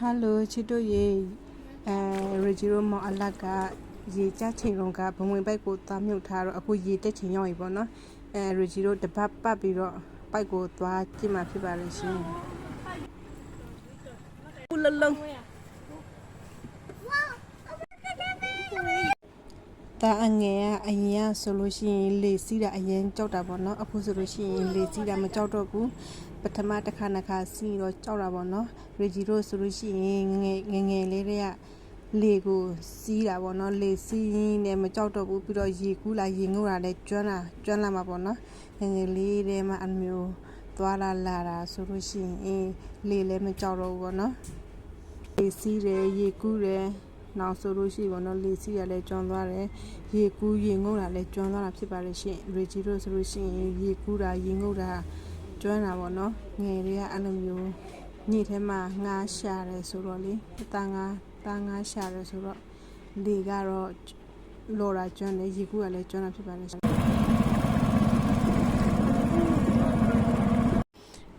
ဟယ်လိုချစ်တို့ရေအဲရီဂျီရိုမောင်အလတ်ကရေချချိန်လုံးကဘဝင်ပိုက်ကိုသွားမြုပ်ထားတော့အခုရေတက်ချိန်ရောက်ပြီပေါ့နော်အဲရီဂျီရိုတပတ်ပတ်ပြီးတော့ပိုက်ကိုသွားကြည့်မှဖြစ်ပါလိမ့်ရှင်ဦးလလုံး တာအငယ်ကအရင်ကဆိုလို့ရှိရင်လေစီးတာအရင်ကြောက်တာပေါ့နော်အခုဆိုလို့ရှိရင်လေစီးတာမကြောက်တော့ဘူးပထမတစ်ခါနှစ်ခါစီးတော့ကြောက်တာပေါ့နော်ရီဂျီတို့ဆိုလို့ရှိရင်ငယ်ငယ်ငယ်လေးတွေကလေကိုစီးတာပေါ့နော်လေစီးရင်းနဲ့မကြောက်တော့ဘူးပြီးတော့ရေကူးလာရေငုတ်လာလဲကျွမ်းလာကျွမ်းလာမှာပေါ့နော်ငယ်ငယ်လေးတွေမှာအမျိုးသွားလာလာတာဆိုလို့ရှိရင်လေလည်းမကြောက်တော့ဘူးပေါ့နော်လေစီးတယ်ရေကူးတယ် နောက်ဆိုလို့ရှိရင်တော့လေစီးရလဲကျွမ်းသွားတယ်ရေကူးရေငုတ်တာလဲကျွမ်းသွားတာဖြစ်ပါလေရှင်ရေဂျီတို့ဆိုလို့ရှိရင်ရေကူးတာရေငုတ်တာကျွမ်းတာပေါ့နော်ငယ်တွေကအဲ့လိုမျိုးညစ်ထဲမှာငားရှာတယ်ဆိုတော့လေတန်ငားတန်ငားရှာတယ်ဆိုတော့လေကတော့လော်တာကျွမ်းတယ်ရေကူးကလည်းကျွမ်းတာဖြစ်ပါလေရှင်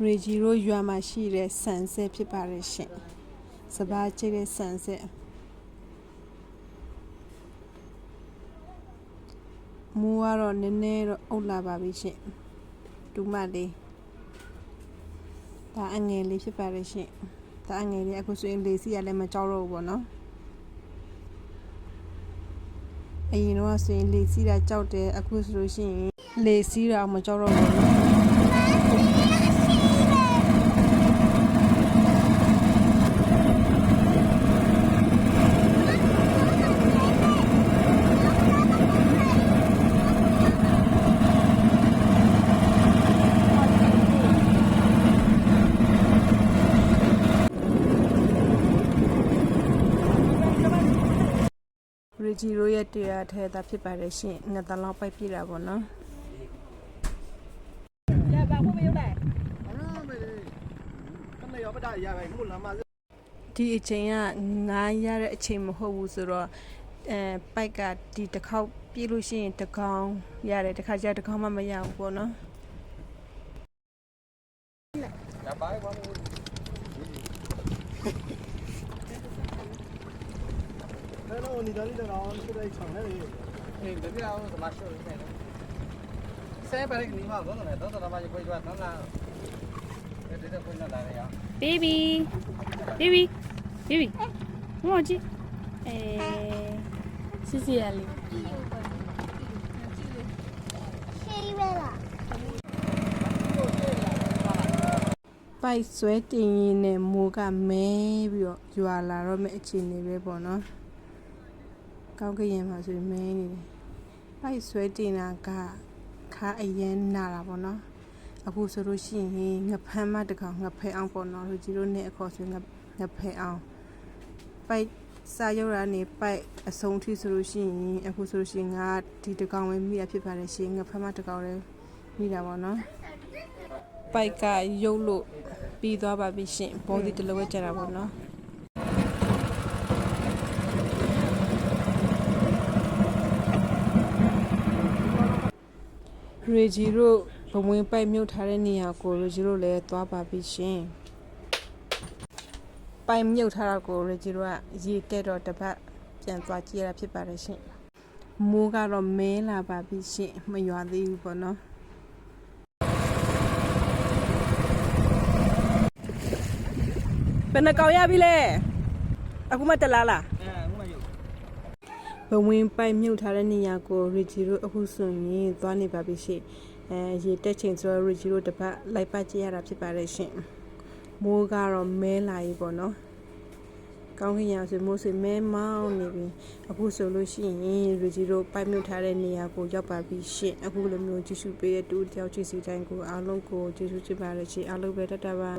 ရေဂျီတို့ရွာမှာရှိတဲ့ဆန်ဆက်ဖြစ်ပါလေရှင်စပါးချိတ်တဲ့ဆန်ဆက် မူကတော့နည်းနည်းတော့အုပ်လာပါပြီရှင်ဒူမလေးဒါအငယ်လေးဖြစ်ပါလေရှင်ဒါအငယ်လေးအခုဆိုရင်လေစီရလည်းမကြောက်တော့ဘူးပေါ့နော်အရင်တော့ဆိုရင်လေစီးတာကြောက်တယ်အခုဆိုလို့ရှိရင်လေစီးတာမကြောက်တော့ဘူး ရီဂျီရိုရဲ့တရားထဲတာဖြစ်ပါတယ်ရှင်ငါတလောက်ပိုက်ပြတာပေါ့နော်ရပါဘူးမယုံလိုက်ဘာလို့မလဲတမယောပဒါရပါဘူးလမ်းမဒီအချိန်ကငားရတဲ့အချိန်မဟုတ်ဘူးဆိုတော့အဲပိုက်ကဒီတစ်ခေါက်ပြေးလို့ရှိရင်တစ်ကောင်ရတယ်တစ်ခါကျတစ်ကောင်မှမရဘူးပေါ့နော် unidades de la ONU de Chanel. Eh, de la ONU de Macho. Siempre ni más, ¿no? No, todo la mayo pues va, no la. Baby, baby, baby, ¿cómo chi? Eh, sí, sí, Ali. Bye, suerte y en el muga me vio yo a la roma chine ve, ¿no? ကောင်းကင်မှာဆိုရင်မဲနေတယ်ပိုက်ဆွဲတင်တာကခါအရင်နာတာပေါ့နော်အခုဆိုလို့ရှိရင်ငဖမ်းမတစ်ကောင်ငဖဲအောင်ပေါ့နော်လူကြီးတို့နဲ့အခေါ်ဆိုငငဖဲအောင်ပိုက်စာရုပ်ရာနေပိုက်အဆုံးထိဆိုလို့ရှိရင်အခုဆိုလို့ရှိရင်ငါဒီတစ်ကောင်ပဲမိရဖြစ်ပါတယ်ရှင်ငဖမ်းမတစ်ကောင်လည်းမိတာပေါ့နော်ပိုက်ကရုပ်လို့ပြီးသွားပါပြီရှင်ဘောဒီတလဝဲကြတာပေါ့နော် ရေဂျီတို့ဘဝင်ပိုက်မြုပ်ထားတဲ့နေရာကိုရေဂျီတို့လည်းသွားပါပြီရှင်။ပိုက်မြုပ်ထားတာကိုရေဂျီတို့ကရေတဲ့တော့တပတ်ပြန်သွားကြည့်ရတာဖြစ်ပါတယ်ရှင်။မိုးကတော့မဲလာပါပြီရှင်။မရွာသေးဘူးပေါ့နော်။ဘယ်နှကောင်ရပြီလဲအခုမှတက်လာလား ဘဝင်ပိုက်မြုပ်ထားတဲ့နေရာကိုရီဂျီတို့အခုဆိုရင်သွားနေပါပြီရှင့်အဲရေတက်ချိန်ဆိုတော့ရီဂျီတို့တစ်ပတ်လိုက်ပတ်ကြည့်ရတာဖြစ်ပါတယ်ရှင့်မိုးကတော့မဲလာပြီပေါ့နော်ကောင်းကင်ရဆိုမိုးဆိုမဲမောင်းနေပြီအခုဆိုလို့ရှိရင်ရီဂျီတို့ပိုက်မြုပ်ထားတဲ့နေရာကိုရောက်ပါပြီရှင့်အခုလိုမျိုးကြည့်ရှုပေးတဲ့တူတယောက်ချစ်စီတိုင်းကိုအားလုံးကိုကျေးဇူးတင်ပါတယ်ရှင့်အားလုံးပဲတတ်တာပါ